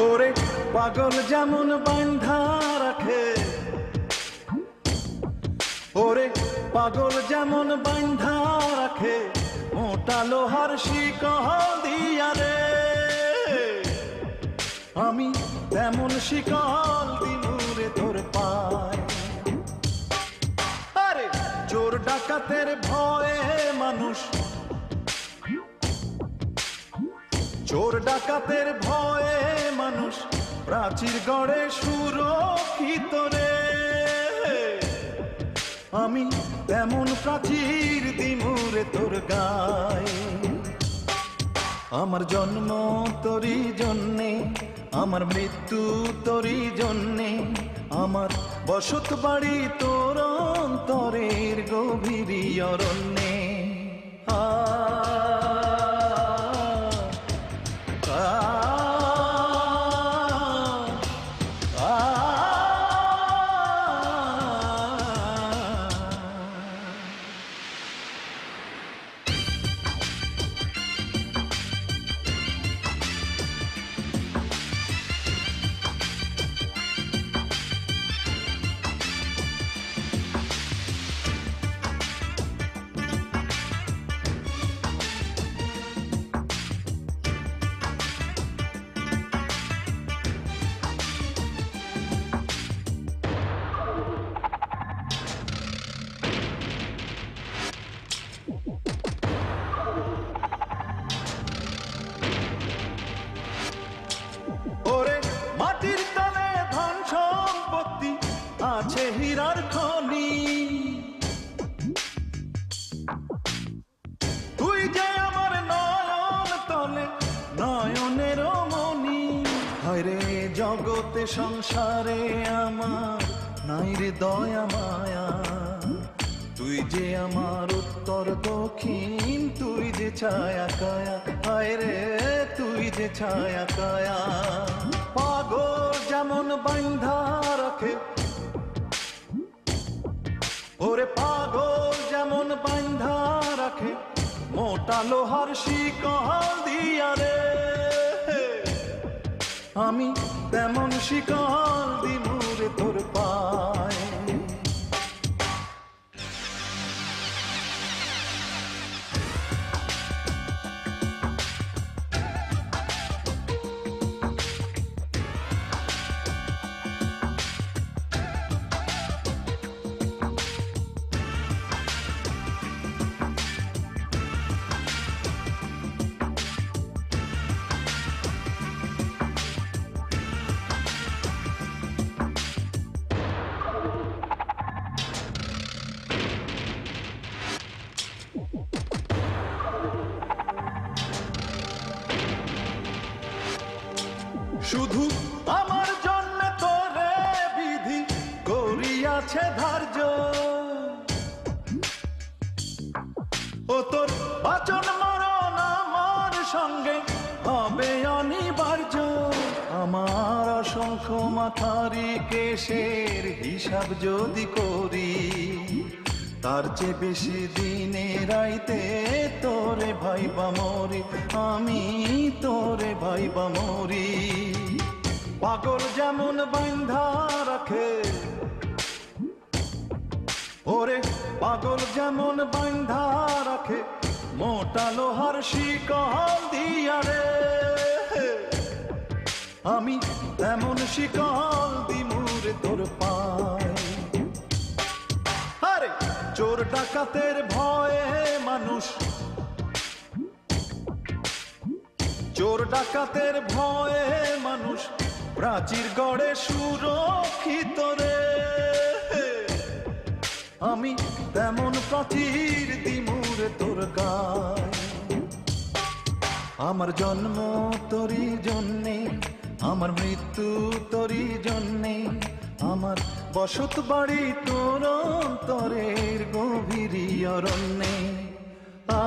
ওরে পাগল যেমন বান্ধা রাখে। ওরে পাগল যেমন বান্ধা রাখে, মোটা লোহার শিকহ দিয়া রে। আমি তেমন শিকল দিনুরে তোর পায়। আরে চোর ডাকাতের ভয়ে মানুষ চোর ডাকাতের ভয়ে মানুষ প্রাচীর গড়ে সুরক্ষিত রে। আমি তেমন প্রাচীর দিমুরে তোর গায়ে। আমার জন্ম তোরই জন্যে, আমার মৃত্যু তোরই জন্যে, আমার বসত বাড়ি তোর অন্তরের গভীর অরণ্যে। আছে হীরার খনি। তুই যে আমার নয়ন তলে, নয়নের মনি হরে জগতে সংসারে আমার নাই রে দয়া মায়া। তুই যে আমার উত্তর দক্ষিণ, তুই যে ছায়া কায়া। হায় রে, তুই যে ছায়া কায়া। পাগল যেমন বান্ধা রাখে ওরে পাগল যেমন বান্ধা রাখে, মোটা লোহার শিকল দিয়া রে। আমি তেমন শিকল দিমুরে তোর পায়। শুধু আমার জন্য তোরে বিধি করিয়াছে ধার্য। ও তোর বাচন মরণ আমার সঙ্গে হবে অনিবার্য। আমার অসংখ্য মাথারি কেশের হিসাব যদি করি তার চেয়ে বেশি দিনে রাইতে তোরে ভাইবা মরি, আমি তোরে ভাইবা মরি। পাগল যেমন বান্ধা রাখে, ওরে পাগল যেমন বান্ধা রাখে, মোটা লোহার শিকল দিয়া রে। আমি তেমন শিকল দিমুরে তোর পায় চোর ডাকাতের ভয়ে মানুষ। চোর ডাকাতের ভয়ে মানুষ। প্রাচীর গড়ে সুরক্ষিত রে। আমি তেমন প্রাচীর দিমুরে তোর আমার জন্ম তোরই জন্যে, আমার মৃত্যু তোরই জন্যে, আমার বসত বাড়ি তোর অন্তরের গভীর অরণ্যে। আ